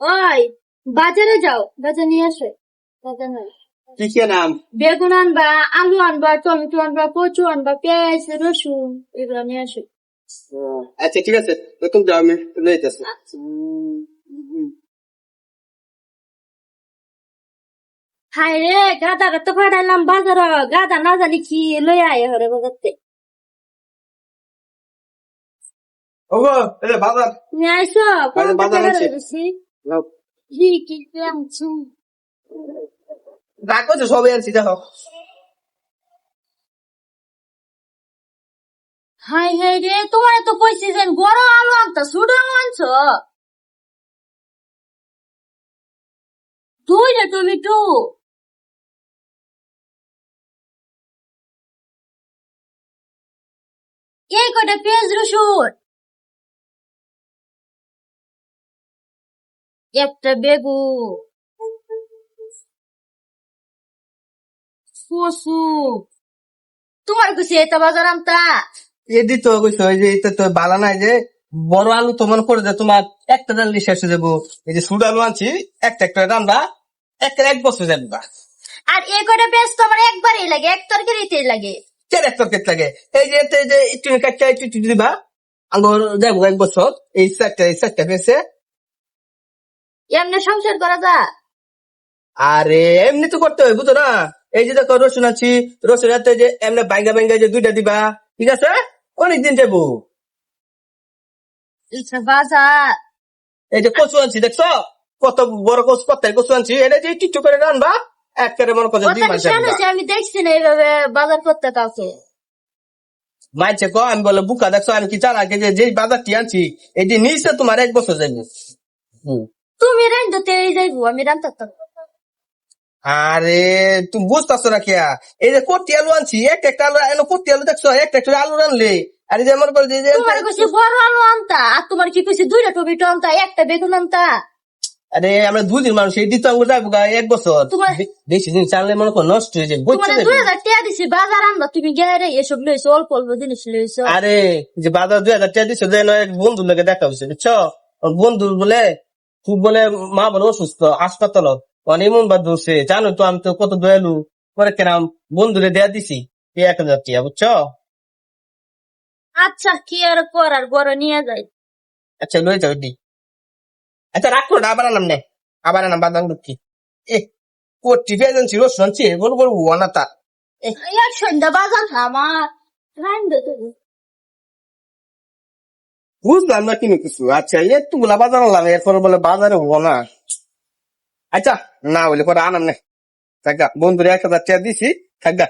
ওই বাজারে যাও। বাজার নিয়ে আসো। বাজার নয় কি কি নাম বেগুন আনবা আলু আনবা টমেটো আনবা কচু আনবা পেঁয়াজ রসুন এগুলো নিয়ে আসো। আচ্ছা ঠিক আছে। তুমি যাও আমি লইতেছি। হাই রে গাদা তো পাঠাইলাম বাজার। গাদা না জানি কি লই আয় হরে বাজারতে। ওগো এই বাজার। নিয়ে আইসো বাজার। কি কি আনছো যা করছ সবই আনছি দেখো হাই হাই রে তোমার তো কইছি যে বড় আলু আনতা ছোট আলু আনছো দুইটা টমেটো এই কটা পেঁয়াজ রসুন। একটা বেগু কসু তোমার কাছে এটা বাজার এদি তো কইছো এই যে এটা তো বালা নাই যে বড় আলু তো মনে করে যে তোমার একটা শেষ হয়ে যাব। এই যে সুড আলু আনছি একটা একটা রান্না একটা এক বছর যাবা আর এই কটা পেঁয়াজ তো আমার একবারই লাগে এক তরকারিতেই লাগে। এক প্যাকেট লাগে? এই যে এতে যে একটু কাটটা একটু দিবা আঙ্গুর যাব এক বছর। এই চারটা এই চারটা পেয়েছে এমনি সংসার করা যা আরে এমনি তো করতে হয় বুঝো না? এই যে দেখো রসুন আছি রসুন হাতে যে এমনি বাইঙ্গা বাইঙ্গা যে দুইটা দিবা ঠিক আছে? অনেকদিন যাব। ইচ্ছা এই যে কচু আনছি দেখছ? কত বড় কচু কত্তার কচু আনছি এটা যে টিকটু করে রানবা একেবারে মনে করছে দুই মাস আমি দেখছি না এইভাবে বাজার করতে কাউকে? মাইছে কো আমি বলে বুকা দেখছ আমি কি জানা যে যে বাজারটি আনছি এটি নিচে তোমার এক বছর যাবে হুম। তুমি রান্ধতে যাইবো আমি রান্ধতাম আরে তুমি বুঝতেছো না কিয়া? এই যে কোটি আলু আনছি একটা একটা আলু এনে কোটি আলু দেখছ? একটা একটা আলু রানলে। আরে যে মনে করে যে তোমার কাছে বড় আলু আনতা আর তোমার কি কইছে দুইটা টমেটো আনতা একটা বেগুন আনতা? আরে আমরা দুই দিন মানুষ এই দিতে আমরা যাব এক বছর। বেশি দিন চাললে মনে করো নষ্ট হয়ে যাবে দুই হাজার টাকা দিছি বাজার আনবা তুমি এসব লইছো অল্প অল্প জিনিস লইছো। আরে যে বাজার দুই হাজার টাকা দিচ্ছে যে এক বন্ধুর লোকে দেখা হয়েছে বুঝছ? বন্ধুর বলে খুব বলে মা বলে অসুস্থ হাসপাতাল। মন বাদ ধরছে জানো তো আমি তো কত দয়ালু। পরে কেরাম বন্ধুরে দেয়া দিছি এই এক হাজার টাকা বুঝছ? আচ্ছা কি আর করার বড় নিয়ে যাই। আচ্ছা লয়ে যাও দি আচ্ছা রাখো না আবার আনাম নে। আবার আনাম বাদাম দুঃখী এ কোটি পেয়েছেন ছিল শুনছি বল বল ওয়ানা তা এক সন্ধ্যা বাজার আমার। রান্ধতে বুঝলাম না কিনে কিছু। আচ্ছা একটু গুলা বাজার আনলাম, এরপর বলে বাজারে হব না। আচ্ছা না বলে পরে আনাম না। থাকা বন্ধুরে এক হাজার টাকা দিছি, থাকা